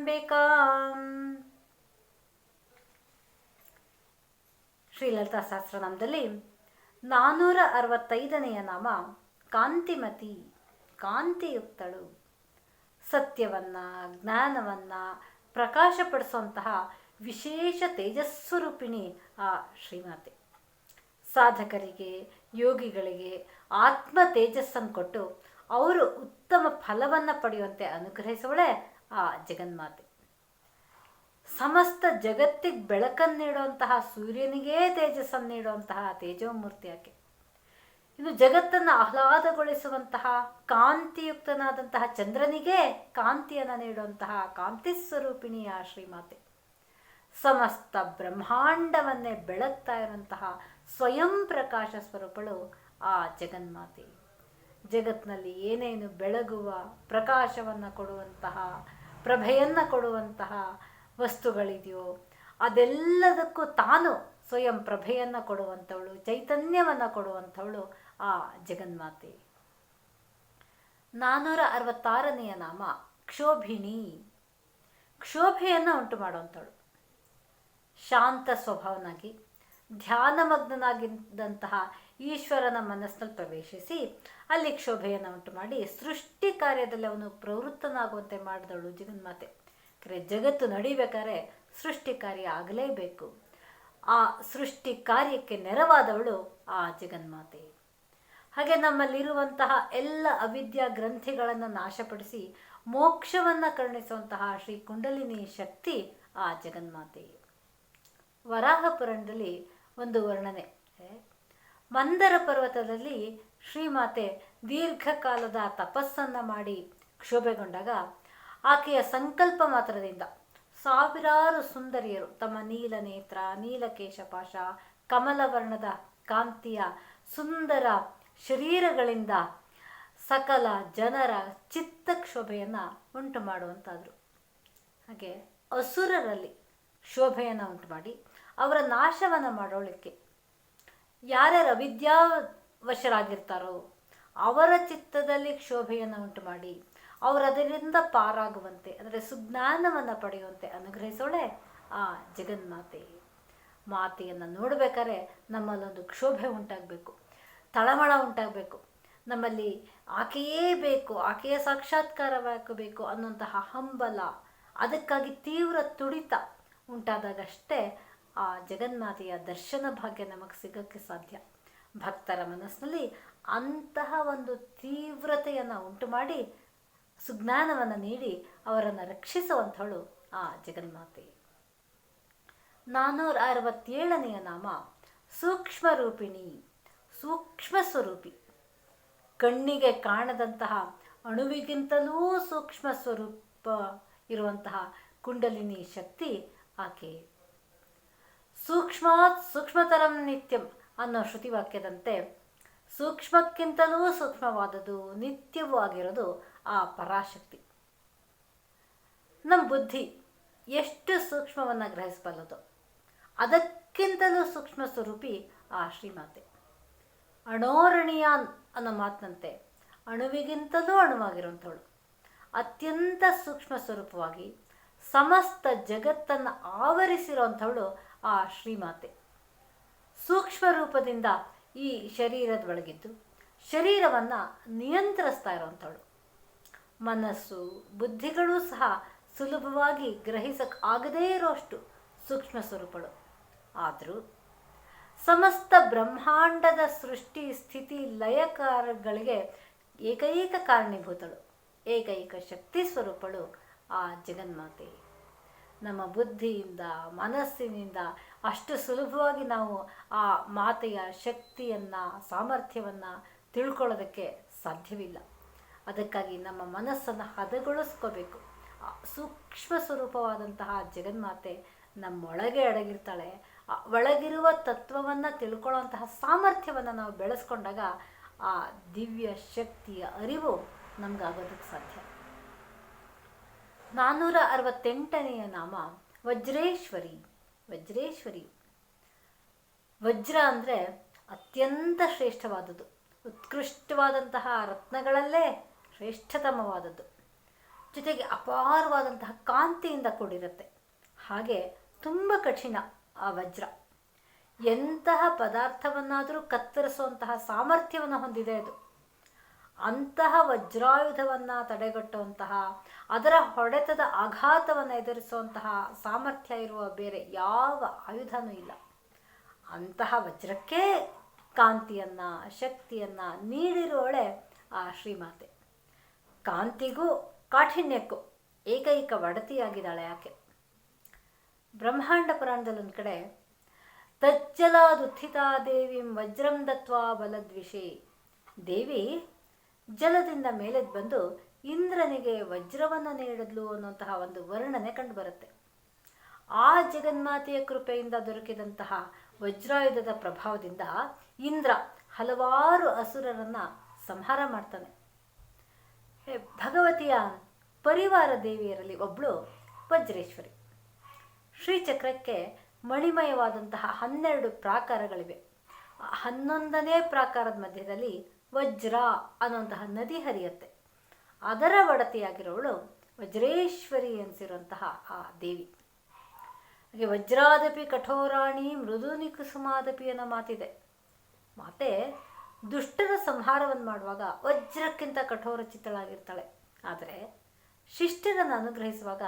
ಪರಾಮಂಬಿಕಾಂ ಶ್ರೀಲಲಿತಾ ಸಹಸ್ರನಾಮದಲ್ಲಿ ನಾನೂರ ಅರವತ್ತೈದನೆಯ ನಾಮ ಕಾಂತಿಮತಿ, ಕಾಂತಿಯುಕ್ತಳು. ಸತ್ಯವನ್ನ, ಜ್ಞಾನವನ್ನ ಪ್ರಕಾಶಪಡಿಸುವಂತಹ ವಿಶೇಷ ತೇಜಸ್ವರೂಪಿಣಿ ಆ ಶ್ರೀಮಾತೆ. ಸಾಧಕರಿಗೆ, ಯೋಗಿಗಳಿಗೆ ಆತ್ಮ ತೇಜಸ್ಸನ್ನು ಕೊಟ್ಟು ಅವರು ಉತ್ತಮ ಫಲವನ್ನು ಪಡೆಯುವಂತೆ ಅನುಗ್ರಹಿಸುವಳೆ ಆ ಜಗನ್ಮಾತೆ. ಸಮಸ್ತ ಜಗತ್ತಿಗೆ ಬೆಳಕನ್ನು ನೀಡುವಂತಹ ಸೂರ್ಯನಿಗೇ ತೇಜಸ್ಸನ್ನು ನೀಡುವಂತಹ ತೇಜೋಮೂರ್ತಿ ಆಕೆ. ಇನ್ನು ಜಗತ್ತನ್ನು ಆಹ್ಲಾದಗೊಳಿಸುವಂತಹ ಕಾಂತಿಯುಕ್ತನಾದಂತಹ ಚಂದ್ರನಿಗೆ ಕಾಂತಿಯನ್ನು ನೀಡುವಂತಹ ಕಾಂತಿ ಸ್ವರೂಪಿಣಿಯ ಶ್ರೀಮಾತೆ. ಸಮಸ್ತ ಬ್ರಹ್ಮಾಂಡವನ್ನೇ ಬೆಳಗ್ತಾ ಇರುವಂತಹ ಸ್ವಯಂ ಪ್ರಕಾಶ ಸ್ವರೂಪಗಳು ಆ ಜಗನ್ಮಾತೆ. ಜಗತ್ತಿನಲ್ಲಿ ಏನೇನು ಬೆಳಗುವ ಪ್ರಕಾಶವನ್ನು ಕೊಡುವಂತಹ ಪ್ರಭೆಯನ್ನು ಕೊಡುವಂತಹ ವಸ್ತುಗಳಿದೆಯೋ, ಅದೆಲ್ಲದಕ್ಕೂ ತಾನು ಸ್ವಯಂ ಪ್ರಭೆಯನ್ನು ಕೊಡುವಂಥವಳು, ಚೈತನ್ಯವನ್ನು ಕೊಡುವಂಥವಳು ಆ ಜಗನ್ಮಾತೆ. ನಾನ್ನೂರ ಅರವತ್ತಾರನೆಯ ನಾಮ, ಕ್ಷೋಭಿಣಿ. ಕ್ಷೋಭೆಯನ್ನು ಉಂಟು ಮಾಡುವಂಥವಳು ಶಾಂತ ಸ್ವಭಾವನಾಗಿ. ಧ್ಯಾನಮಗ್ನನಾಗಿದ್ದಂತಹ ಈಶ್ವರನ ಮನಸ್ಸಿನಲ್ಲಿ ಪ್ರವೇಶಿಸಿ ಅಲ್ಲಿ ಕ್ಷೋಭೆಯನ್ನು ಉಂಟು ಮಾಡಿ ಸೃಷ್ಟಿ ಕಾರ್ಯದಲ್ಲಿ ಅವನು ಪ್ರವೃತ್ತನಾಗುವಂತೆ ಮಾಡಿದವಳು ಜಗನ್ಮಾತೆ. ಕರೆ, ಜಗತ್ತು ನಡೀಬೇಕಾದ್ರೆ ಸೃಷ್ಟಿ ಕಾರ್ಯ ಆಗಲೇಬೇಕು. ಆ ಸೃಷ್ಟಿ ಕಾರ್ಯಕ್ಕೆ ನೆರವಾದವಳು ಆ ಜಗನ್ಮಾತೆ. ಹಾಗೆ ನಮ್ಮಲ್ಲಿರುವಂತಹ ಎಲ್ಲ ಅವಿದ್ಯಾ ಗ್ರಂಥಿಗಳನ್ನು ನಾಶಪಡಿಸಿ ಮೋಕ್ಷವನ್ನು ಕರುಣಿಸುವಂತಹ ಶ್ರೀ ಕುಂಡಲಿನಿ ಶಕ್ತಿ ಆ ಜಗನ್ಮಾತೆ. ವರಾಹ ಪುರಾಣದಲ್ಲಿ ಒಂದು ವರ್ಣನೆ ಮಂದರ ಪರ್ವತದಲ್ಲಿ ಶ್ರೀಮಾತೆ ದೀರ್ಘಕಾಲದ ತಪಸ್ಸನ್ನು ಮಾಡಿ ಕ್ಷೋಭೆಗೊಂಡಾಗ ಆಕೆಯ ಸಂಕಲ್ಪ ಮಾತ್ರದಿಂದ ಸಾವಿರಾರು ಸುಂದರಿಯರು ತಮ್ಮ ನೀಲ ನೇತ್ರ ನೀಲಕೇಶಪಾಶ ಕಮಲವರ್ಣದ ಕಾಂತಿಯ ಸುಂದರ ಶರೀರಗಳಿಂದ ಸಕಲ ಜನರ ಚಿತ್ತ ಕ್ಷೋಭೆಯನ್ನು ಉಂಟು ಮಾಡುವಂತಾದರು ಹಾಗೆ ಅಸುರರಲ್ಲಿ ಶೋಭೆಯನ್ನು ಉಂಟು ಮಾಡಿ ಅವರ ನಾಶವನ್ನು ಮಾಡೋಳಿಕ್ಕೆ. ಯಾರ್ಯಾರು ಅವಿದ್ಯಾವಶರಾಗಿರ್ತಾರೋ ಅವರ ಚಿತ್ತದಲ್ಲಿ ಕ್ಷೋಭೆಯನ್ನು ಉಂಟು ಮಾಡಿ ಅವರು ಅದರಿಂದ ಪಾರಾಗುವಂತೆ, ಅಂದರೆ ಸುಜ್ಞಾನವನ್ನು ಪಡೆಯುವಂತೆ ಅನುಗ್ರಹಿಸೋಳೆ ಆ ಜಗನ್ಮಾತೆ. ಮಾತೆಯನ್ನು ನೋಡಬೇಕಾದ್ರೆ ನಮ್ಮಲ್ಲೊಂದು ಕ್ಷೋಭೆ ಉಂಟಾಗಬೇಕು, ತಳಮಳ ಉಂಟಾಗಬೇಕು, ನಮ್ಮಲ್ಲಿ ಆಕೆಯೇ ಬೇಕು, ಆಕೆಯ ಸಾಕ್ಷಾತ್ಕಾರವಾಗಬೇಕು ಅನ್ನುವಂತಹ ಹಂಬಲ, ಅದಕ್ಕಾಗಿ ತೀವ್ರ ತುಡಿತ ಉಂಟಾದಾಗಷ್ಟೇ ಆ ಜಗನ್ಮಾತೆಯ ದರ್ಶನ ಭಾಗ್ಯ ನಮಗೆ ಸಿಗೋಕ್ಕೆ ಸಾಧ್ಯ. ಭಕ್ತರ ಮನಸ್ಸಿನಲ್ಲಿ ಅಂತಹ ಒಂದು ತೀವ್ರತೆಯನ್ನು ಉಂಟು ಮಾಡಿ ಸುಜ್ಞಾನವನ್ನು ನೀಡಿ ಅವರನ್ನು ರಕ್ಷಿಸುವಂಥವಳು ಆ ಜಗನ್ಮಾತೆ. ನಾನ್ನೂರ ಅರವತ್ತೇಳನೆಯ ನಾಮ ಸೂಕ್ಷ್ಮ ರೂಪಿಣಿ ಸೂಕ್ಷ್ಮ ಸ್ವರೂಪಿ ಕಣ್ಣಿಗೆ ಕಾಣದಂತಹ, ಅಣುವಿಗಿಂತಲೂ ಸೂಕ್ಷ್ಮ ಸ್ವರೂಪ ಇರುವಂತಹ ಕುಂಡಲಿನಿ ಶಕ್ತಿ ಆಕೆ. ಸೂಕ್ಷ್ಮಾತ್ ಸೂಕ್ಷ್ಮತರಂ ನಿತ್ಯಂ ಅನ್ನೋ ಶ್ರುತಿವಾಕ್ಯದಂತೆ ಸೂಕ್ಷ್ಮಕ್ಕಿಂತಲೂ ಸೂಕ್ಷ್ಮವಾದದ್ದು ನಿತ್ಯವೂ ಆಗಿರೋದು ಆ ಪರಾಶಕ್ತಿ. ನಮ್ಮ ಬುದ್ಧಿ ಎಷ್ಟು ಸೂಕ್ಷ್ಮವನ್ನು ಗ್ರಹಿಸಬಲ್ಲದು ಅದಕ್ಕಿಂತಲೂ ಸೂಕ್ಷ್ಮ ಸ್ವರೂಪಿ ಆ ಶ್ರೀಮಾತೆ. ಅಣೋರಣೀಯ ಅನ್ನೋ ಮಾತಿನಂತೆ ಅಣುವಿಗಿಂತಲೂ ಅಣುವಾಗಿರುವಂಥವಳು. ಅತ್ಯಂತ ಸೂಕ್ಷ್ಮ ಸ್ವರೂಪವಾಗಿ ಸಮಸ್ತ ಜಗತ್ತನ್ನು ಆವರಿಸಿರುವಂಥವಳು ಆ ಶ್ರೀಮಾತೆ. ಸೂಕ್ಷ್ಮ ರೂಪದಿಂದ ಈ ಶರೀರದ ಒಳಗಿದ್ದು ಶರೀರವನ್ನು ನಿಯಂತ್ರಿಸ್ತಾ ಇರುವಂಥವಳು. ಮನಸ್ಸು, ಬುದ್ಧಿಗಳೂ ಸಹ ಸುಲಭವಾಗಿ ಗ್ರಹಿಸಕ್ಕೆ ಆಗದೇ ಇರೋಷ್ಟು ಸೂಕ್ಷ್ಮ ಸ್ವರೂಪಗಳು ಆದರೂ ಸಮಸ್ತ ಬ್ರಹ್ಮಾಂಡದ ಸೃಷ್ಟಿ ಸ್ಥಿತಿ ಲಯಕಾರಗಳಿಗೆ ಏಕೈಕ ಕಾರಣೀಭೂತಳು. ಏಕೈಕ ಶಕ್ತಿ ಸ್ವರೂಪಳು ಆ ಜಗನ್ಮಾತೆ ನಮ್ಮ ಬುದ್ಧಿಯಿಂದ, ಮನಸ್ಸಿನಿಂದ ಅಷ್ಟು ಸುಲಭವಾಗಿ ನಾವು ಆ ಮಾತೆಯ ಶಕ್ತಿಯನ್ನು, ಸಾಮರ್ಥ್ಯವನ್ನು ತಿಳ್ಕೊಳ್ಳೋದಕ್ಕೆ ಸಾಧ್ಯವಿಲ್ಲ. ಅದಕ್ಕಾಗಿ ನಮ್ಮ ಮನಸ್ಸನ್ನು ಹದಗೊಳಿಸ್ಕೋಬೇಕು. ಸೂಕ್ಷ್ಮ ಸ್ವರೂಪವಾದಂತಹ ಜಗನ್ಮಾತೆ ನಮ್ಮೊಳಗೆ ಅಡಗಿರ್ತಾಳೆ. ಒಳಗಿರುವ ತತ್ವವನ್ನು ತಿಳ್ಕೊಳ್ಳುವಂತಹ ಸಾಮರ್ಥ್ಯವನ್ನು ನಾವು ಬೆಳೆಸ್ಕೊಂಡಾಗ ಆ ದಿವ್ಯ ಶಕ್ತಿಯ ಅರಿವು ನಮಗಾಗೋದಕ್ಕೆ ಸಾಧ್ಯ. ನಾನ್ನೂರ ಅರವತ್ತೆಂಟನೆಯ ನಾಮ ವಜ್ರೇಶ್ವರಿ ವಜ್ರೇಶ್ವರಿ. ವಜ್ರ ಅಂದರೆ ಅತ್ಯಂತ ಶ್ರೇಷ್ಠವಾದದ್ದು. ಉತ್ಕೃಷ್ಟವಾದಂತಹ ರತ್ನಗಳಲ್ಲೇ ಶ್ರೇಷ್ಠತಮವಾದದ್ದು. ಜೊತೆಗೆ ಅಪಾರವಾದಂತಹ ಕಾಂತಿಯಿಂದ ಕೂಡಿರುತ್ತೆ. ಹಾಗೆ ತುಂಬ ಕಠಿಣ ಆ ವಜ್ರ. ಎಂತಹ ಪದಾರ್ಥವನ್ನಾದರೂ ಕತ್ತರಿಸುವಂತಹ ಸಾಮರ್ಥ್ಯವನ್ನು ಹೊಂದಿದೆ ಅದು. ಅಂತಹ ವಜ್ರಾಯುಧವನ್ನು ತಡೆಗಟ್ಟುವಂತಹ, ಅದರ ಹೊಡೆತದ ಆಘಾತವನ್ನು ಎದುರಿಸುವಂತಹ ಸಾಮರ್ಥ್ಯ ಇರುವ ಬೇರೆ ಯಾವ ಆಯುಧನೂ ಇಲ್ಲ. ಅಂತಹ ವಜ್ರಕ್ಕೆ ಕಾಂತಿಯನ್ನು, ಶಕ್ತಿಯನ್ನು ನೀಡಿರುವಳೆ ಆ ಶ್ರೀಮಾತೆ. ಕಾಂತಿಗೂ ಕಾಠಿಣ್ಯಕ್ಕೂ ಏಕೈಕ ಒಡತಿಯಾಗಿದ್ದಾಳೆ ಆಕೆ. ಬ್ರಹ್ಮಾಂಡ ಪುರಾಣದಲ್ಲೊಂದು ಕಡೆ ತಜ್ಜಲಾದುತ್ಥಿತಾ ದೇವಿಂ ವಜ್ರಂ ದತ್ವಾ ಬಲದ್ವಿಷಿ. ದೇವಿ ಜಲದಿಂದ ಮೇಲೆದ್ದು ಬಂದು ಇಂದ್ರನಿಗೆ ವಜ್ರವನ್ನು ನೀಡಿದ್ಲು ಅನ್ನುವಂತಹ ಒಂದು ವರ್ಣನೆ ಕಂಡುಬರುತ್ತೆ. ಆ ಜಗನ್ಮಾತೆಯ ಕೃಪೆಯಿಂದ ದೊರಕಿದಂತಹ ವಜ್ರಾಯುಧದ ಪ್ರಭಾವದಿಂದ ಇಂದ್ರ ಹಲವಾರು ಅಸುರರನ್ನ ಸಂಹಾರ ಮಾಡ್ತಾನೆ. ಭಗವತಿಯ ಪರಿವಾರ ದೇವಿಯರಲ್ಲಿ ಒಬ್ಬಳು ವಜ್ರೇಶ್ವರಿ. ಶ್ರೀಚಕ್ರಕ್ಕೆ ಮಣಿಮಯವಾದಂತಹ ಹನ್ನೆರಡು ಪ್ರಾಕಾರಗಳಿವೆ. ಹನ್ನೊಂದನೇ ಪ್ರಾಕಾರದ ಮಧ್ಯದಲ್ಲಿ ವಜ್ರ ಅನ್ನುವಂತಹ ನದಿ ಹರಿಯುತ್ತೆ. ಅದರ ಒಡತಿಯಾಗಿರೋಳು ವಜ್ರೇಶ್ವರಿ ಎನಿಸಿರುವಂತಹ ಆ ದೇವಿ. ಹಾಗೆ ವಜ್ರಾದಪಿ ಕಠೋರಾಣಿ ಮೃದುನಿ ಕುಸುಮಾದಪಿ ಅನ್ನೋ ಮಾತಿದೆ. ಮಾತೆ ದುಷ್ಟರ ಸಂಹಾರವನ್ನು ಮಾಡುವಾಗ ವಜ್ರಕ್ಕಿಂತ ಕಠೋರ ಚಿತ್ತಳಾಗಿರ್ತಾಳೆ. ಆದರೆ ಶಿಷ್ಟರನ್ನು ಅನುಗ್ರಹಿಸುವಾಗ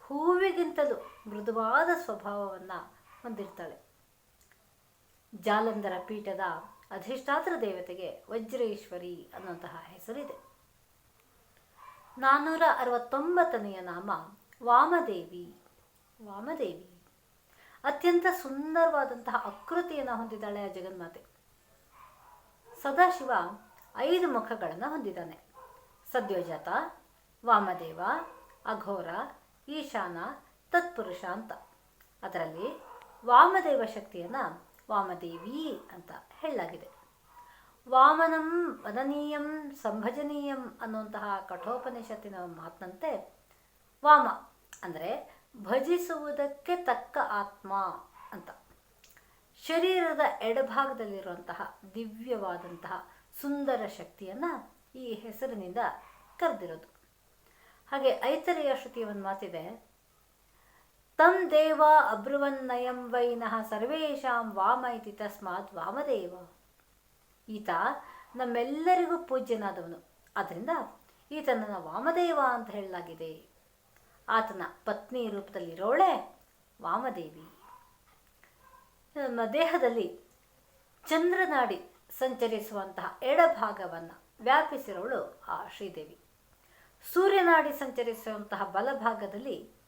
ಹೂವಿಗಿಂತಲೂ ಮೃದುವಾದ ಸ್ವಭಾವವನ್ನು ಹೊಂದಿರ್ತಾಳೆ. ಜಾಲಂಧರ ಪೀಠದ ಅಧಿಷ್ಠಾತ್ರ ದೇವತೆಗೆ ವಜ್ರೇಶ್ವರಿ ಅನ್ನುವಂತಹ ಹೆಸರಿದೆ. ನಾನ್ನೂರ ಅರವತ್ತೊಂಬತ್ತನೆಯ ನಾಮ ವಾಮದೇವಿ. ವಾಮದೇವಿ. ಅತ್ಯಂತ ಸುಂದರವಾದಂತಹ ಆಕೃತಿಯನ್ನು ಹೊಂದಿದ್ದಾಳೆ ಆ ಜಗನ್ಮಾತೆ. ಸದಾಶಿವ ಐದು ಮುಖಗಳನ್ನು ಹೊಂದಿದ್ದಾನೆ. ಸದ್ಯೋಜಾತ, ವಾಮದೇವ, ಅಘೋರ, ಈಶಾನ, ತತ್ಪುರುಷ ಅಂತ. ಅದರಲ್ಲಿ ವಾಮದೇವ ಶಕ್ತಿಯನ್ನು ವಾಮದೇವಿ ಅಂತ ಹೇಳಲಾಗಿದೆ. ವಾಮನಂ ವದನೀಯಂ ಸಂಭಜನೀಯಂ ಅನ್ನುವಂತಹ ಕಠೋಪನಿಷತ್ತಿನ ಮಾತಿನಂತೆ ವಾಮ ಅಂದರೆ ಭಜಿಸುವುದಕ್ಕೆ ತಕ್ಕ ಆತ್ಮ ಅಂತ. ಶರೀರದ ಎಡಭಾಗದಲ್ಲಿರುವಂತಹ ದಿವ್ಯವಾದಂತಹ ಸುಂದರ ಶಕ್ತಿಯನ್ನು ಈ ಹೆಸರಿನಿಂದ ಕರೆದಿರೋದು. ಹಾಗೆ ಐತರೆಯ ಶ್ರುತಿಯ ಒಂದು ಮಾತಿದೆ. ತಂ ದೇವ ಅಬ್ರುವನ್ನಯಂ ವೈನಃ ಸರ್ವೇಷಾಂ ವಾಮ ಇತಿ ತಸ್ಮಾತ್ ವಾಮದೇವ ಈತ ನಮ್ಮೆಲ್ಲರಿಗೂ ಪೂಜ್ಯನಾದವನು. ಆದ್ದರಿಂದ ಈತನನ್ನು ವಾಮದೇವ ಅಂತ ಹೇಳಲಾಗಿದೆ. ಆತನ ಪತ್ನಿ ರೂಪದಲ್ಲಿರೋಳೆ ವಾಮದೇವಿ. ನಮ್ಮ ದೇಹದಲ್ಲಿ ಚಂದ್ರನಾಡಿ ಸಂಚರಿಸುವಂತಹ ಎಡಭಾಗವನ್ನು ವ್ಯಾಪಿಸಿರೋಳು ಆ ಶ್ರೀದೇವಿ. ಸೂರ್ಯನಾಡಿ ಸಂಚರಿಸುವಂತಹ ಬಲಭಾಗದಲ್ಲಿ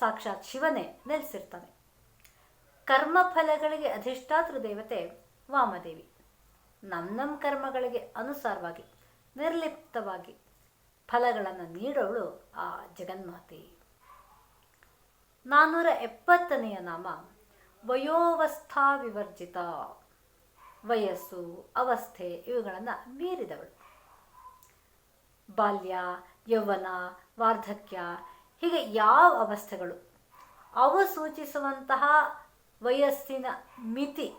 ಸಾಕ್ಷಾತ್ ಶಿವನೇ ನೆಲೆಸಿರ್ತಾನೆ ಕರ್ಮಫಲಗಳಿಗೆ ಅಧಿಷ್ಠಾತೃ ದೇವತೆ ವಾಮದೇವಿ. ನಮ್ಮ ನಮ್ಮ ಕರ್ಮಗಳಿಗೆ ಅನುಸಾರವಾಗಿ, ನಿರ್ಲಿಪ್ತವಾಗಿ ಫಲಗಳನ್ನು ನೀಡೋಳು ಆ ಜಗನ್ಮಾತೆ. ನಾನ್ನೂರ ಎಪ್ಪತ್ತನೆಯ ನಾಮ, ವಯೋವಸ್ಥಾ ವಿವರ್ಜಿತ. ವಯಸ್ಸು, ಅವಸ್ಥೆ ಇವುಗಳನ್ನು ಮೀರಿದವಳು. ಬಾಲ್ಯ, ಯೌವನ, ವಾರ್ಧಕ್ಯ ಹೀಗೆ ಯಾವ ಅವಸ್ಥೆಗಳು? ಅವು ಸೂಚಿಸುವಂತಹ ವಯಸ್ಸಿನ ಮಿತಿ,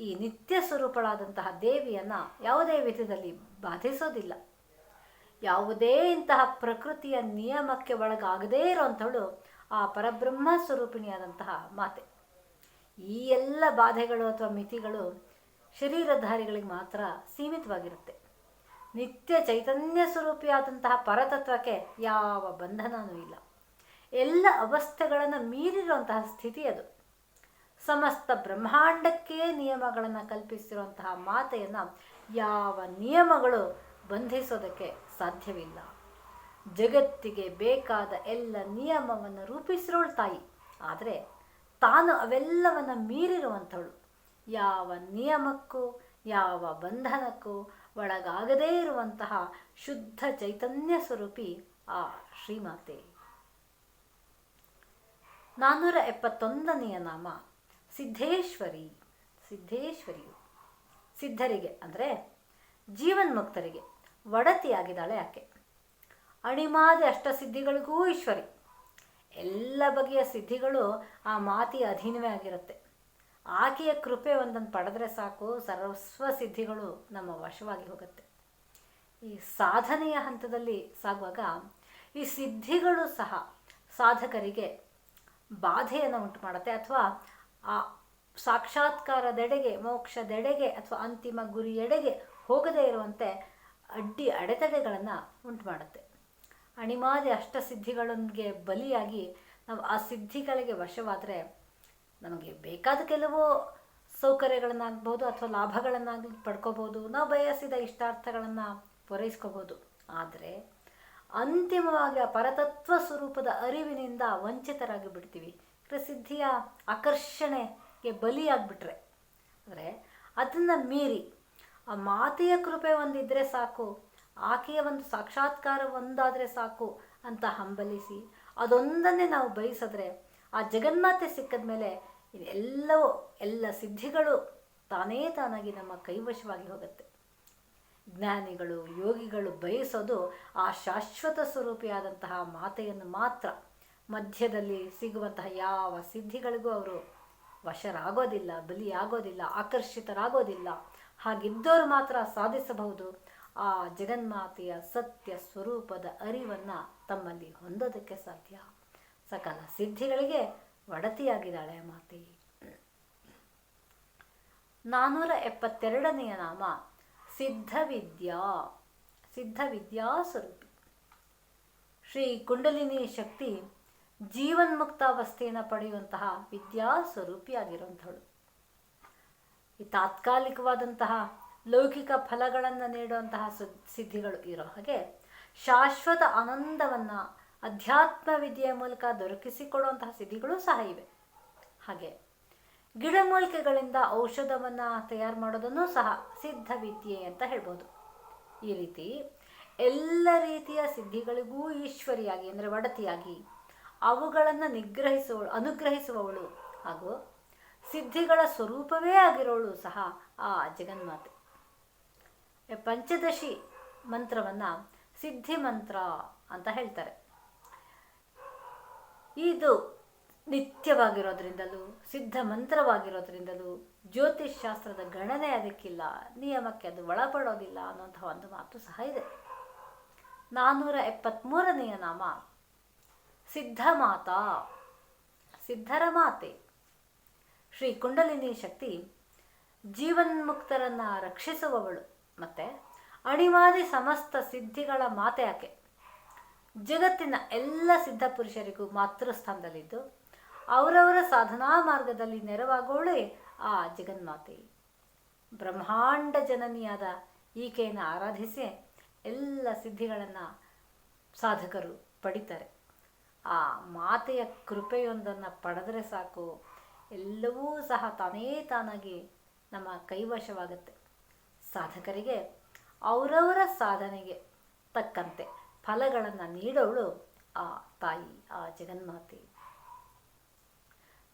ಈ ನಿತ್ಯ ಸ್ವರೂಪಳಾದಂತಹ ದೇವಿಯನ್ನು ಯಾವುದೇ ವಿಧದಲ್ಲಿ ಬಾಧಿಸೋದಿಲ್ಲ. ಯಾವುದೇ ಇಂತಹ ಪ್ರಕೃತಿಯ ನಿಯಮಕ್ಕೆ ಒಳಗಾಗದೇ ಇರುವಂಥಳು ಆ ಪರಬ್ರಹ್ಮ ಸ್ವರೂಪಿಣಿಯಾದಂತಹ ಮಾತೆ. ಈ ಎಲ್ಲ ಬಾಧೆಗಳು ಅಥವಾ ಮಿತಿಗಳು ಶರೀರಧಾರಿಗಳಿಗೆ ಮಾತ್ರ ಸೀಮಿತವಾಗಿರುತ್ತೆ. ನಿತ್ಯ ಚೈತನ್ಯ ಸ್ವರೂಪಿಯಾದಂತಹ ಪರತತ್ವಕ್ಕೆ ಯಾವ ಬಂಧನವೂ ಇಲ್ಲ. ಎಲ್ಲ ಅವಸ್ಥೆಗಳನ್ನು ಮೀರಿರುವಂತಹ ಸ್ಥಿತಿ ಅದು. ಸಮಸ್ತ ಬ್ರಹ್ಮಾಂಡಕ್ಕೆ ನಿಯಮಗಳನ್ನು ಕಲ್ಪಿಸಿರುವಂತಹ ಮಾತೆಯನ್ನು ಯಾವ ನಿಯಮಗಳು ಬಂಧಿಸೋದಕ್ಕೆ ಸಾಧ್ಯವಿಲ್ಲ. ಜಗತ್ತಿಗೆ ಬೇಕಾದ ಎಲ್ಲ ನಿಯಮವನ್ನು ರೂಪಿಸಿರೋಳು ತಾಯಿ. ಆದರೆ ತಾನು ಅವೆಲ್ಲವನ್ನು ಮೀರಿರುವಂಥವಳು. ಯಾವ ನಿಯಮಕ್ಕೂ, ಯಾವ ಬಂಧನಕ್ಕೂ ಒಳಗಾಗದೇ ಇರುವಂತಹ ಶುದ್ಧ ಚೈತನ್ಯ ಸ್ವರೂಪಿ ಆ ಶ್ರೀಮಾತೆ. ನಾನ್ನೂರ ಎಪ್ಪತ್ತೊಂದನೆಯ ನಾಮ ಸಿದ್ಧೇಶ್ವರಿ, ಸಿದ್ಧೇಶ್ವರಿಯು. ಸಿದ್ಧರಿಗೆ ಅಂದರೆ ಜೀವನ್ಮುಕ್ತರಿಗೆ, ಒಡತಿಯಾಗಿದ್ದಾಳೆ ಆಕೆ. ಅಣಿಮಾದಿ ಅಷ್ಟಸಿದ್ಧಿಗಳಿಗೂ ಈಶ್ವರಿ. ಎಲ್ಲ ಬಗೆಯ ಸಿದ್ಧಿಗಳು ಆ ಮಾತಿಯ ಅಧೀನವೇ ಆಗಿರುತ್ತೆ. ಆಕೆಯ ಕೃಪೆ ಒಂದನ್ನು ಪಡೆದ್ರೆ ಸಾಕು, ಸರ್ವಸ್ವ ಸಿದ್ಧಿಗಳು ನಮ್ಮ ವಶವಾಗಿ ಹೋಗುತ್ತೆ. ಈ ಸಾಧನೆಯ ಹಂತದಲ್ಲಿ ಸಾಗುವಾಗ ಈ ಸಿದ್ಧಿಗಳು ಸಹ ಸಾಧಕರಿಗೆ ಬಾಧೆಯನ್ನು ಉಂಟು ಮಾಡುತ್ತೆ ಅಥವಾ ಆ ಸಾಕ್ಷಾತ್ಕಾರದೆಡೆಗೆ, ಮೋಕ್ಷದೆಡೆಗೆ ಅಥವಾ ಅಂತಿಮ ಗುರಿಯೆಡೆಗೆ ಹೋಗದೇ ಇರುವಂತೆ ಅಡ್ಡಿ ಅಡೆತಡೆಗಳನ್ನು ಉಂಟು ಮಾಡುತ್ತೆ ಅಣಿಮಾದಿ ಅಷ್ಟಸಿದ್ಧಿಗಳಿಗೆ ಬಲಿಯಾಗಿ ನಾವು ಆ ಸಿದ್ಧಿಗಳಿಗೆ ವಶವಾದರೆ ನಮಗೆ ಬೇಕಾದ ಕೆಲವು ಸೌಕರ್ಯಗಳನ್ನಾಗ್ಬೋದು ಅಥವಾ ಲಾಭಗಳನ್ನಾಗಲಿ ಪಡ್ಕೋಬೋದು. ನಾವು ಬಯಸಿದ ಇಷ್ಟಾರ್ಥಗಳನ್ನು ಪೂರೈಸ್ಕೋಬೋದು. ಆದರೆ ಅಂತಿಮವಾಗಿ ಆ ಪರತತ್ವ ಸ್ವರೂಪದ ಅರಿವಿನಿಂದ ವಂಚಿತರಾಗಿ ಬಿಡ್ತೀವಿ. ಪ್ರಸಿದ್ಧಿಯ ಆಕರ್ಷಣೆಗೆ ಬಲಿಯಾಗ್ಬಿಟ್ರೆ. ಅಂದರೆ ಅದನ್ನು ಮೀರಿ ಆ ಮಾತೆಯ ಕೃಪೆ ಒಂದಿದ್ದರೆ ಸಾಕು, ಆಕೆಯ ಒಂದು ಸಾಕ್ಷಾತ್ಕಾರ ಒಂದಾದರೆ ಸಾಕು ಅಂತ ಹಂಬಲಿಸಿ ಅದೊಂದನ್ನೇ ನಾವು ಬಯಸಿದ್ರೆ ಆ ಜಗನ್ಮಾತೆ ಸಿಕ್ಕಿದ ಮೇಲೆ ಎಲ್ಲವೂ, ಎಲ್ಲ ಸಿದ್ಧಿಗಳು ತಾನೇ ತಾನಾಗಿ ನಮ್ಮ ಕೈವಶವಾಗಿ ಹೋಗುತ್ತೆ. ಜ್ಞಾನಿಗಳು, ಯೋಗಿಗಳು ಬಯಸೋದು ಆ ಶಾಶ್ವತ ಸ್ವರೂಪಿಯಾದಂತಹ ಮಾತೆಯನ್ನು ಮಾತ್ರ. ಮಧ್ಯದಲ್ಲಿ ಸಿಗುವಂತಹ ಯಾವ ಸಿದ್ಧಿಗಳಿಗೂ ಅವರು ವಶರಾಗೋದಿಲ್ಲ, ಬಲಿಯಾಗೋದಿಲ್ಲ, ಆಕರ್ಷಿತರಾಗೋದಿಲ್ಲ. ಹಾಗಿದ್ದವರು ಮಾತ್ರ ಸಾಧಿಸಬಹುದು. ಆ ಜಗನ್ಮಾತೆಯ ಸತ್ಯ ಸ್ವರೂಪದ ಅರಿವನ್ನು ತಮ್ಮಲ್ಲಿ ಹೊಂದೋದಕ್ಕೆ ಸಾಧ್ಯ. ಸಕಲ ಸಿದ್ಧಿಗಳಿಗೆ ಒಡತಿಯಾಗಿದ್ದಾಳೆ ಮಾತೆ. ನಾನ್ನೂರ ಎಪ್ಪತ್ತೆರಡನೆಯ ನಾಮ ಸಿದ್ಧವಿದ್ಯಾ ಸಿದ್ಧವಿದ್ಯಾ ಸ್ವರೂಪಿ. ಶ್ರೀ ಕುಂಡಲಿನಿ ಶಕ್ತಿ ಜೀವನ್ಮುಕ್ತಾವಸ್ಥೆಯನ್ನು ಪಡೆಯುವಂತಹ ವಿದ್ಯಾ ಸ್ವರೂಪಿಯಾಗಿರುವಂಥವಳು. ಈ ತಾತ್ಕಾಲಿಕವಾದಂತಹ ಲೌಕಿಕ ಫಲಗಳನ್ನು ನೀಡುವಂತಹ ಸಿದ್ಧಿಗಳು ಇರೋ ಹಾಗೆ ಶಾಶ್ವತ ಆನಂದವನ್ನು ಅಧ್ಯಾತ್ಮ ವಿದ್ಯೆಯ ಮೂಲಕ ದೊರಕಿಸಿಕೊಡುವಂತಹ ಸಿದ್ಧಿಗಳು ಸಹ ಇವೆ. ಹಾಗೆ ಗಿಡಮೂಲಿಕೆಗಳಿಂದ ಔಷಧವನ್ನು ತಯಾರು ಮಾಡೋದನ್ನು ಸಹ ಸಿದ್ಧ ವಿದ್ಯೆ ಅಂತ ಹೇಳ್ಬೋದು. ಈ ರೀತಿ ಎಲ್ಲ ರೀತಿಯ ಸಿದ್ಧಿಗಳಿಗೂ ಈಶ್ವರಿಯಾಗಿ ಅಂದರೆ ಒಡತಿಯಾಗಿ ಅವುಗಳನ್ನು ನಿಗ್ರಹಿಸುವವಳು ಅನುಗ್ರಹಿಸುವವಳು ಹಾಗೂ ಸಿದ್ಧಿಗಳ ಸ್ವರೂಪವೇ ಆಗಿರೋಳು ಸಹ ಆ ಜಗನ್ಮಾತೆ. ಪಂಚದಶಿ ಮಂತ್ರವನ್ನು ಸಿದ್ಧಿ ಮಂತ್ರ ಅಂತ ಹೇಳ್ತಾರೆ. ಇದು ನಿತ್ಯವಾಗಿರೋದ್ರಿಂದಲೂ, ಸಿದ್ಧ ಮಂತ್ರವಾಗಿರೋದ್ರಿಂದಲೂ, ಜ್ಯೋತಿಷ್ ಶಾಸ್ತ್ರದ ಗಣನೆ ಅದಕ್ಕಿಲ್ಲ, ನಿಯಮಕ್ಕೆ ಅದು ಒಳಪಡೋದಿಲ್ಲ ಅನ್ನೋಂಥ ಒಂದು ಮಾತು ಸಹ ಇದೆ. ನಾನ್ನೂರ ಎಪ್ಪತ್ತ್ಮೂರನೆಯ ನಾಮ, ಸಿದ್ಧ ಮಾತಾ, ಸಿದ್ಧರ ಮಾತೆ. ಶ್ರೀ ಕುಂಡಲಿನಿ ಶಕ್ತಿ, ಜೀವನ್ಮುಕ್ತರನ್ನು ರಕ್ಷಿಸುವವಳು. ಮತ್ತು ಅಣಿವಾದಿ ಸಮಸ್ತ ಸಿದ್ಧಿಗಳ ಮಾತೆ ಆಕೆ. ಜಗತ್ತಿನ ಎಲ್ಲ ಸಿದ್ಧ ಪುರುಷರಿಗೂ ಮಾತೃಸ್ಥಾನದಲ್ಲಿದ್ದು ಅವರವರ ಸಾಧನಾ ಮಾರ್ಗದಲ್ಲಿ ನೆರವಾಗೋಳೆ ಆ ಜಗನ್ಮಾತೆ. ಬ್ರಹ್ಮಾಂಡ ಜನನಿಯಾದ ಈಕೆಯನ್ನು ಆರಾಧಿಸಿ ಎಲ್ಲ ಸಿದ್ಧಿಗಳನ್ನು ಸಾಧಕರು ಪಡಿತಾರೆ. ಆ ಮಾತೆಯ ಕೃಪೆಯೊಂದನ್ನು ಪಡೆದರೆ ಸಾಕು, ಎಲ್ಲವೂ ಸಹ ತಾನೇ ತಾನಾಗಿ ನಮ್ಮ ಕೈವಶವಾಗುತ್ತೆ. ಸಾಧಕರಿಗೆ, ಅವರವರ ಸಾಧನೆಗೆ ತಕ್ಕಂತೆ. ಫಲಗಳನ್ನು ನೀಡೋಳು ಆ ತಾಯಿ, ಆ ಜಗನ್ಮಾತೆ.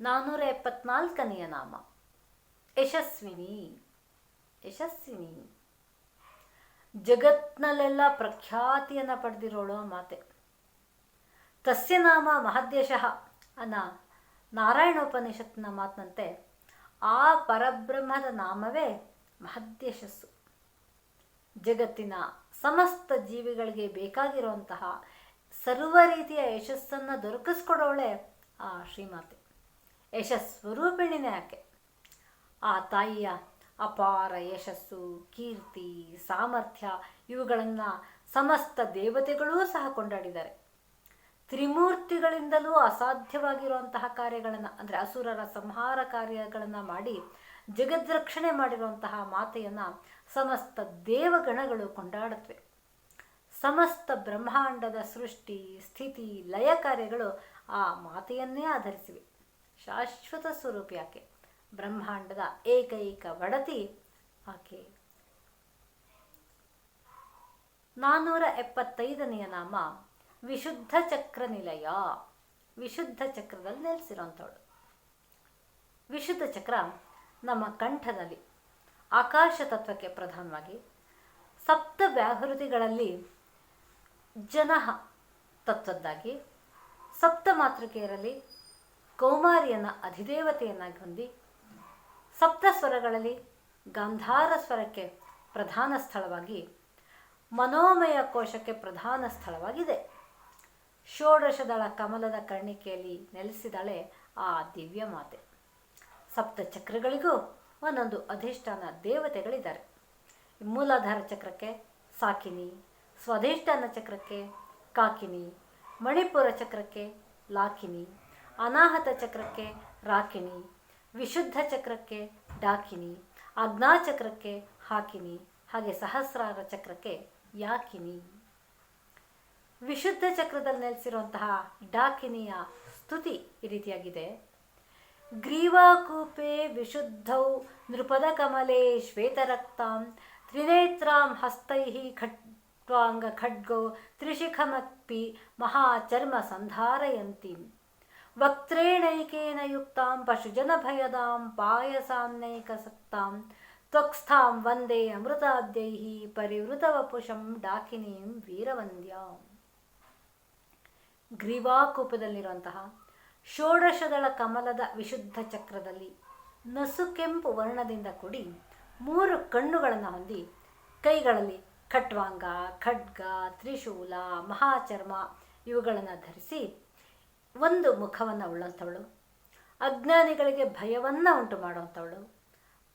ನಾನ್ನೂರ ಎಪ್ಪತ್ನಾಲ್ಕನೆಯ ನಾಮ. ಯಶಸ್ವಿನಿ. ಯಶಸ್ವಿನಿ. ಜಗತ್ನಲ್ಲೆಲ್ಲ ಪ್ರಖ್ಯಾತಿಯನ್ನು ಪಡೆದಿರೋಳು ಮಾತೆ. ತಸ್ಯ ನಾಮ ಮಹದ್ದೇಶಃ ಅನ್ನ ನಾರಾಯಣೋಪನಿಷತ್ನ ಮಾತಿನಂತೆ ಆ ಪರಬ್ರಹ್ಮದ ನಾಮವೇ ಮಹದ್ಯಶಸ್ಸು. ಜಗತ್ತಿನ ಸಮಸ್ತ ಜೀವಿಗಳಿಗೆ ಬೇಕಾಗಿರುವಂತಹ ಸರ್ವ ರೀತಿಯ ಯಶಸ್ಸನ್ನು ದೊರಕಿಸ್ಕೊಡೋಳೆ ಆ ಶ್ರೀಮಾತೆ. ಯಶಸ್ವರೂಪಿಣಿನೇ ಆಕೆ. ಆ ತಾಯಿಯ ಅಪಾರ ಯಶಸ್ಸು, ಕೀರ್ತಿ, ಸಾಮರ್ಥ್ಯ ಇವುಗಳನ್ನು ಸಮಸ್ತ ದೇವತೆಗಳೂ ಸಹ ಕೊಂಡಾಡಿದ್ದಾರೆ. ತ್ರಿಮೂರ್ತಿಗಳಿಂದಲೂ ಅಸಾಧ್ಯವಾಗಿರುವಂತಹ ಕಾರ್ಯಗಳನ್ನು, ಅಂದರೆ ಅಸುರರ ಸಂಹಾರ ಕಾರ್ಯಗಳನ್ನು ಮಾಡಿ ಜಗದ್ರಕ್ಷಣೆ ಮಾಡಿರುವಂತಹ ಮಾತೆಯನ್ನು ಸಮಸ್ತ ದೇವಗಣಗಳು ಕೊಂಡಾಡುತ್ತವೆ. ಸಮಸ್ತ ಬ್ರಹ್ಮಾಂಡದ ಸೃಷ್ಟಿ, ಸ್ಥಿತಿ, ಲಯ ಕಾರ್ಯಗಳು ಆ ಮಾತೆಯನ್ನೇ ಆಧರಿಸಿವೆ. ಶಾಶ್ವತ ಸ್ವರೂಪಿ ಆಕೆ ಬ್ರಹ್ಮಾಂಡದ ಏಕೈಕ ಒಡತಿ ಆಕೆ. ನಾನ್ನೂರ ಎಪ್ಪತ್ತೈದನೆಯ ನಾಮ ವಿಶುದ್ಧ ಚಕ್ರ ನಿಲಯ ವಿಶುದ್ಧ ಚಕ್ರದಲ್ಲಿ ನೆಲೆಸಿರೋಂಥವಳು ವಿಶುದ್ಧ ಚಕ್ರ ನಮ್ಮ ಕಂಠದಲ್ಲಿ ಆಕಾಶ ತತ್ವಕ್ಕೆ ಪ್ರಧಾನವಾಗಿ ಸಪ್ತ ವ್ಯಾಹೃತಿಗಳಲ್ಲಿ ಜನಹ ತತ್ವದ್ದಾಗಿ ಸಪ್ತ ಮಾತೃಕೆಯರಲ್ಲಿ ಕೌಮಾರಿಯನ್ನು ಅಧಿದೇವತೆಯನ್ನಾಗಿ ಹೊಂದಿ ಸಪ್ತ ಸ್ವರಗಳಲ್ಲಿ ಗಾಂಧಾರ ಸ್ವರಕ್ಕೆ ಪ್ರಧಾನ ಸ್ಥಳವಾಗಿ ಮನೋಮಯ ಕೋಶಕ್ಕೆ ಪ್ರಧಾನ ಸ್ಥಳವಾಗಿದೆ. ಷೋಡಶದಳ ಕಮಲದ ಕರ್ಣಿಕೆಯಲ್ಲಿ ನೆಲೆಸಿದಳೆ ಆ ದಿವ್ಯ ಮಾತೆ ಸಪ್ತ ಚಕ್ರಗಳಿಗೂ ಒಂದೊಂದು ಅಧಿಷ್ಠಾನ ದೇವತೆಗಳಿದ್ದಾರೆ. ಮೂಲಾಧಾರ ಚಕ್ರಕ್ಕೆ ಸಾಕಿನಿ, ಸ್ವಧಿಷ್ಠಾನ ಚಕ್ರಕ್ಕೆ ಕಾಕಿನಿ, ಮಣಿಪುರ ಚಕ್ರಕ್ಕೆ ಲಾಕಿನಿ, ಅನಾಹತ ಚಕ್ರಕ್ಕೆ ರಾಕಿಣಿ ವಿಶುದ್ಧ ಚಕ್ರಕ್ಕೆ ಡಾಕಿನಿ ಚಕ್ರಕ್ಕೆ ಹಾಕಿನಿ, ಹಾಗೆ ಸಹಸ್ರಾರ ಚಕ್ರಕ್ಕೆ ಯಾಕಿನಿ. ವಿಶುದ್ಧ ಚಕ್ರದಲ್ಲಿ ನೆಲೆಸಿರುವಂತಹ ಡಾಕಿನಿಯ ಸ್ತುತಿ ಈ ರೀತಿಯಾಗಿದೆ. ಗ್ರೀವಾಕೂಪೆ ವಿಶುದ್ಧೌ ನೃಪದ ಕಮಲೆ ಶ್ವೇತರಕ್ತಾಂ ತ್ರಿನೇತ್ರಾಂ ಹಸ್ತೈ ಖಡ್ವಾಂಗ ಖಡ್ಗೌ ತ್ರಿಶಿಖಮಪ್ಪಿ ಮಹಾಚರ್ಮ ಸಂಧಾರಯಂತಿ. ವಕ್ತ್ರೇಣೈಕೇನ ಯುಕ್ತಾಂ ಪಶುಜನಭಯದಾಂ ಪಾಯಸಾನ್ನೈಕಸಕ್ತಾಂ. ತ್ವಕ್ಸ್ಥಾಂ ವಂದೇ ಅಮೃತಾದ್ಯೈ ಪರಿವೃತವಪುಷಂ ಡಾಕಿನೀಂ ವೀರವಂದ್ಯಾಂ. ಗ್ರೀವಾಕೂಪದಲ್ಲಿರುವಂತಹ ಷೋಡಶದಳ ಕಮಲದ ವಿಶುದ್ಧ ಚಕ್ರದಲ್ಲಿ ನಸುಕೆಂಪು ವರ್ಣದಿಂದ ಕೂಡಿ ಮೂರು ಕಣ್ಣುಗಳನ್ನು ಹೊಂದಿ ಕೈಗಳಲ್ಲಿ ಖಟ್ವಾಂಗ, ಖಡ್ಗ, ತ್ರಿಶೂಲ, ಮಹಾಚರ್ಮ ಇವುಗಳನ್ನು ಧರಿಸಿ ಒಂದು ಮುಖವನ್ನು ಉಳ್ಳಂಥವಳು. ಅಜ್ಞಾನಿಗಳಿಗೆ ಭಯವನ್ನು ಉಂಟು ಮಾಡುವಂಥವಳು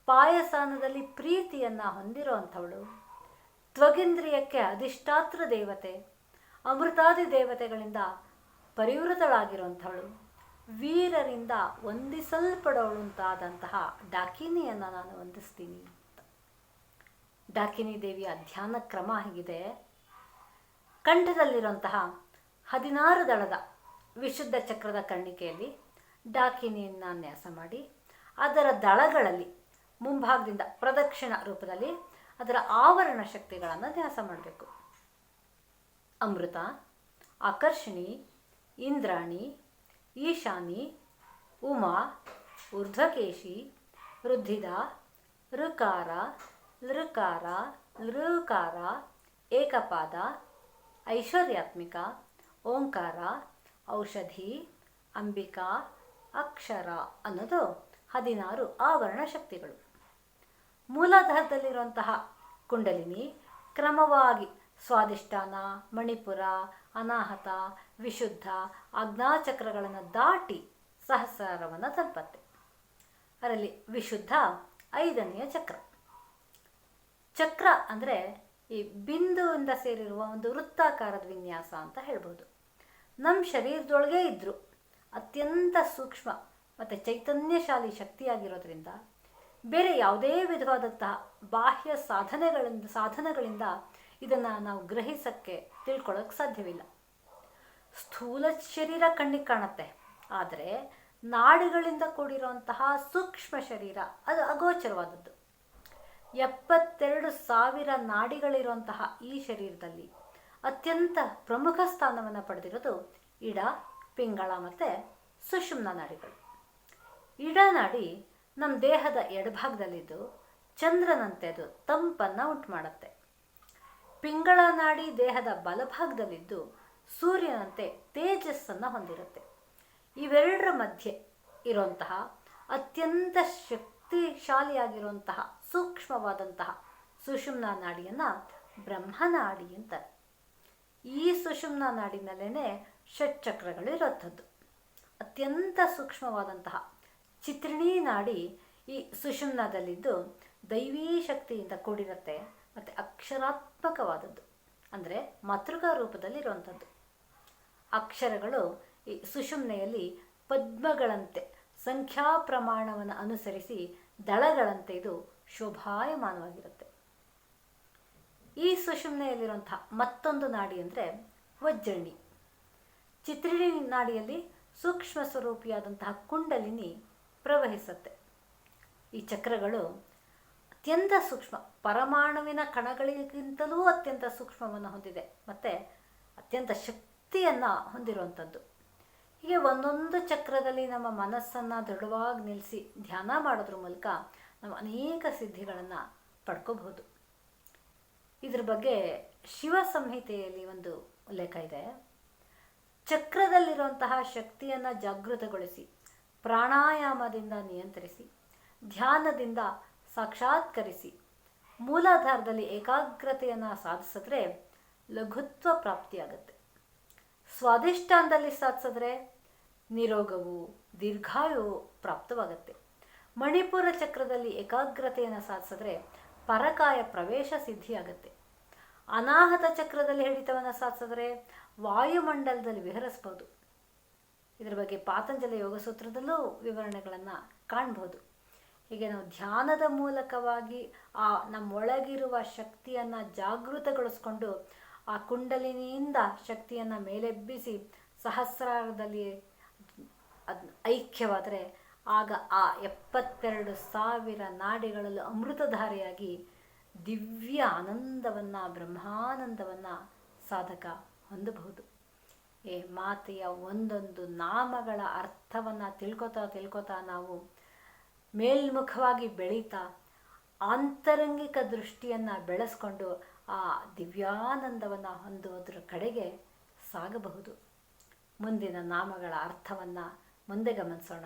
ಪಾಯಸಾನದಲ್ಲಿ ಪ್ರೀತಿಯನ್ನು ಹೊಂದಿರುವಂಥವಳು. ತ್ವಗಿಂದ್ರಿಯಕ್ಕೆ ಅಧಿಷ್ಠಾತೃ ದೇವತೆ ಅಮೃತಾದಿ ದೇವತೆಗಳಿಂದ ಪರಿವೃತಳಾಗಿರುವಂಥವಳು. ವೀರರಿಂದ ವಂದಿಸಲ್ಪಡೋಳುಂತಾದಂತಹ ಡಾಕಿನಿಯನ್ನು ನಾನು ವಂದಿಸ್ತೀನಿ ಡಾಕಿನಿ ದೇವಿಯ ಧ್ಯಾನ ಕ್ರಮ ಹೇಗಿದೆ. ಕಂಠದಲ್ಲಿರುವಂತಹ ಹದಿನಾರು ದಳದ ವಿಶುದ್ಧ ಚಕ್ರದ ಕರ್ಣಿಕೆಯಲ್ಲಿ ಡಾಕಿನಿಯನ್ನು ನ್ಯಾಸ ಮಾಡಿ, ಅದರ ದಳಗಳಲ್ಲಿ ಮುಂಭಾಗದಿಂದ ಪ್ರದಕ್ಷಿಣ ರೂಪದಲ್ಲಿ ಅದರ ಆವರಣ ಶಕ್ತಿಗಳನ್ನು ನ್ಯಾಸ ಮಾಡಬೇಕು. ಅಮೃತ, ಆಕರ್ಷಣಿ, ಇಂದ್ರಾಣಿ ಈಶಾನಿ ಉಮಾ ಊರ್ಧ್ವಕೇಶಿ ರುದ್ಧಿದ ಋಕಾರ ಲೃಕಾರ ಲೃಕಾರ ಏಕಪಾದ ಐಶ್ವರ್ಯಾತ್ಮಿಕ ಓಂಕಾರ ಔಷಧಿ ಅಂಬಿಕಾ ಅಕ್ಷರ ಅನ್ನೋದು ಹದಿನಾರು ಆವರಣ ಶಕ್ತಿಗಳು. ಮೂಲಾಧಾರದಲ್ಲಿರುವಂತಹ ಕುಂಡಲಿನಿ ಕ್ರಮವಾಗಿ ಸ್ವಾದಿಷ್ಠಾನ ಮಣಿಪುರ ಅನಾಹತ, ವಿಶುದ್ಧ ಅಗ್ನಾಚಕ್ರಗಳನ್ನು ದಾಟಿ ಸಹಸ್ರಾರವನ್ನು ತಲುಪತ್ತೆ. ಅದರಲ್ಲಿ ವಿಶುದ್ಧ ಐದನೆಯ ಚಕ್ರ. ಚಕ್ರ ಅಂದರೆ ಈ ಬಿಂದುವಿಂದ ಸೇರಿರುವ ಒಂದು ವೃತ್ತಾಕಾರದ ವಿನ್ಯಾಸ ಅಂತ ಹೇಳ್ಬೋದು. ನಮ್ಮ ಶರೀರದೊಳಗೆ ಇದ್ದರು ಅತ್ಯಂತ ಸೂಕ್ಷ್ಮ ಮತ್ತು ಚೈತನ್ಯಶಾಲಿ ಶಕ್ತಿಯಾಗಿರೋದ್ರಿಂದ ಬೇರೆ ಯಾವುದೇ ವಿಧವಾದಂತಹ ಬಾಹ್ಯ ಸಾಧನೆಗಳಿಂದ, ಸಾಧನಗಳಿಂದ ಇದನ್ನು ನಾವು ಗ್ರಹಿಸೋಕ್ಕೆ ತಿಳ್ಕೊಳ್ಳೋಕ್ಕೆ ಸಾಧ್ಯವಿಲ್ಲ. ಸ್ಥೂಲ ಶರೀರ ಕಣ್ಣಿಗೆ ಕಾಣುತ್ತೆ. ಆದರೆ ನಾಡಿಗಳಿಂದ ಕೂಡಿರುವಂತಹ ಸೂಕ್ಷ್ಮ ಶರೀರ ಅದು ಅಗೋಚರವಾದದ್ದು. ಎಪ್ಪತ್ತೆರಡು ಸಾವಿರ ನಾಡಿಗಳಿರುವಂತಹ ಈ ಶರೀರದಲ್ಲಿ ಅತ್ಯಂತ ಪ್ರಮುಖ ಸ್ಥಾನವನ್ನು ಪಡೆದಿರೋದು ಇಡ, ಪಿಂಗಳ ಮತ್ತು ಸುಷುಮ್ನ ನಾಡಿಗಳು. ಇಡ ನಾಡಿ ನಮ್ಮ ದೇಹದ ಎಡಭಾಗದಲ್ಲಿದ್ದು ಚಂದ್ರನಂತೆ ಅದು ತಂಪನ್ನು ಉಂಟು ಮಾಡುತ್ತೆ ಪಿಂಗಳ ನಾಡಿ ದೇಹದ ಬಲಭಾಗದಲ್ಲಿದ್ದು ಸೂರ್ಯನಂತೆ ತೇಜಸ್ಸನ್ನು ಹೊಂದಿರುತ್ತೆ. ಇವೆರಡರ ಮಧ್ಯೆ ಇರುವಂತಹ ಅತ್ಯಂತ ಶಕ್ತಿಶಾಲಿಯಾಗಿರುವಂತಹ ಸೂಕ್ಷ್ಮವಾದಂತಹ ಸುಷುಮ್ನ ನಾಡಿಯನ್ನು ಬ್ರಹ್ಮನಾಡಿ ಅಂತಾರೆ. ಈ ಸುಷುಮ್ನ ನಾಡಿನಲ್ಲೇ ಷಟ್ಚಕ್ರಗಳು ಇರುವಂಥದ್ದು. ಅತ್ಯಂತ ಸೂಕ್ಷ್ಮವಾದಂತಹ ಚಿತ್ರಿಣಿ ನಾಡಿ ಈ ಸುಷುಮ್ನದಲ್ಲಿದ್ದು ದೈವೀ ಶಕ್ತಿಯಿಂದ ಕೂಡಿರುತ್ತೆ. ಮತ್ತು ಅಕ್ಷರಾತ್ಮಕವಾದದ್ದು. ಅಂದರೆ ಮಾತೃಕಾ ರೂಪದಲ್ಲಿರುವಂಥದ್ದು. ಅಕ್ಷರಗಳು ಈ ಸುಷುಮ್ನೆಯಲ್ಲಿ ಪದ್ಮಗಳಂತೆ, ಸಂಖ್ಯಾ ಪ್ರಮಾಣವನ್ನು ಅನುಸರಿಸಿ ದಳಗಳಂತೆ ಇದು ಶೋಭಾಯಮಾನವಾಗಿರುತ್ತೆ. ಈ ಸುಷುಮ್ನೆಯಲ್ಲಿರುವಂತಹ ಮತ್ತೊಂದು ನಾಡಿ ಅಂದರೆ ವಜ್ರಣಿ. ಚಿತ್ರಿಣಿ ನಾಡಿಯಲ್ಲಿ ಸೂಕ್ಷ್ಮ ಸ್ವರೂಪಿಯಾದಂತಹ ಕುಂಡಲಿನಿ ಪ್ರವಹಿಸುತ್ತೆ. ಈ ಚಕ್ರಗಳು ಅತ್ಯಂತ ಸೂಕ್ಷ್ಮ. ಪರಮಾಣುವಿನ ಕಣಗಳಿಗಿಂತಲೂ ಅತ್ಯಂತ ಸೂಕ್ಷ್ಮವನ್ನು ಹೊಂದಿದೆ. ಮತ್ತು ಅತ್ಯಂತ ಶಕ್ತಿಯನ್ನು ಹೊಂದಿರುವಂಥದ್ದು. ಹೀಗೆ ಒಂದೊಂದು ಚಕ್ರದಲ್ಲಿ ನಮ್ಮ ಮನಸ್ಸನ್ನು ದೃಢವಾಗಿ ನಿಲ್ಲಿಸಿ ಧ್ಯಾನ ಮಾಡೋದ್ರ ಮೂಲಕ ನಾವು ಅನೇಕ ಸಿದ್ಧಿಗಳನ್ನು ಪಡ್ಕೋಬಹುದು. ಇದ್ರ ಬಗ್ಗೆ ಶಿವ ಸಂಹಿತೆಯಲ್ಲಿ ಒಂದು ಉಲ್ಲೇಖ ಇದೆ. ಚಕ್ರದಲ್ಲಿರುವಂತಹ ಶಕ್ತಿಯನ್ನು ಜಾಗೃತಗೊಳಿಸಿ, ಪ್ರಾಣಾಯಾಮದಿಂದ ನಿಯಂತ್ರಿಸಿ, ಧ್ಯಾನದಿಂದ ಸಾಕ್ಷಾತ್ಕರಿಸಿ. ಮೂಲಾಧಾರದಲ್ಲಿ ಏಕಾಗ್ರತೆಯನ್ನು ಸಾಧಿಸಿದ್ರೆ ಲಘುತ್ವ ಪ್ರಾಪ್ತಿಯಾಗುತ್ತೆ. ಸ್ವಾದಿಷ್ಟಾನದಲ್ಲಿ ಸಾಧಿಸಿದ್ರೆ ನಿರೋಗವು, ದೀರ್ಘಾಯು ಪ್ರಾಪ್ತವಾಗುತ್ತೆ. ಮಣಿಪುರ ಚಕ್ರದಲ್ಲಿ ಏಕಾಗ್ರತೆಯನ್ನು ಸಾಧಿಸಿದ್ರೆ ಪರಕಾಯ ಪ್ರವೇಶ ಸಿದ್ಧಿಯಾಗುತ್ತೆ. ಅನಾಹತ ಚಕ್ರದಲ್ಲಿ ಹಿಡಿತವನ್ನು ಸಾಧಿಸಿದ್ರೆ ವಾಯುಮಂಡಲದಲ್ಲಿ ವಿಹರಿಸ್ಬೋದು. ಇದರ ಬಗ್ಗೆ ಪಾತಂಜಲಿ ಯೋಗಸೂತ್ರದಲ್ಲೂ ವಿವರಣೆಗಳನ್ನು ಕಾಣ್ಬೋದು. ಹೀಗೆ ನಾವು ಧ್ಯಾನದ ಮೂಲಕವಾಗಿ ಆ ನಮ್ಮೊಳಗಿರುವ ಶಕ್ತಿಯನ್ನು ಜಾಗೃತಗೊಳಿಸ್ಕೊಂಡು ಆ ಕುಂಡಲಿನಿಯಿಂದ ಶಕ್ತಿಯನ್ನು ಮೇಲೆಬ್ಬಿಸಿ ಸಹಸ್ರಾರದಲ್ಲಿ ಅದ್ ಐಕ್ಯವಾದರೆ ಆಗ ಆ ಎಪ್ಪತ್ತೆರಡು ಸಾವಿರ ನಾಡಿಗಳಲ್ಲೂ ಅಮೃತಧಾರಿಯಾಗಿ ದಿವ್ಯ ಆನಂದವನ್ನು, ಬ್ರಹ್ಮಾನಂದವನ್ನು ಸಾಧಕ ಹೊಂದಬಹುದು. ಏ ಮಾತೆಯ ಒಂದೊಂದು ನಾಮಗಳ ಅರ್ಥವನ್ನು ತಿಳ್ಕೊತಾ ತಿಳ್ಕೊತಾ ನಾವು ಮೇಲ್ಮುಖವಾಗಿ ಬೆಳೀತಾ ಆಂತರಂಗಿಕ ದೃಷ್ಟಿಯನ್ನು ಬೆಳೆಸ್ಕೊಂಡು ಆ ದಿವ್ಯಾನಂದವನ್ನು ಹೊಂದೋದ್ರ ಕಡೆಗೆ ಸಾಗಬಹುದು. ಮುಂದಿನ ನಾಮಗಳ ಅರ್ಥವನ್ನು ಮುಂದೆ ಗಮನಿಸೋಣ.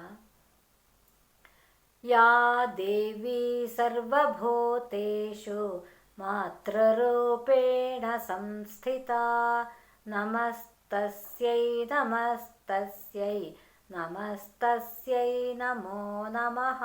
ಯಾ ದೇವಿ ಸರ್ವಭೂತೇಷು ಮಾತೃರೂಪೇಣ ಸಂಸ್ಥಿತ, ನಮಸ್ತಸ್ಯೈ ನಮಸ್ತಸ್ಯೈ. ನಮಸ್ತಸ್ಯೈ ನಮೋ ನಮಃ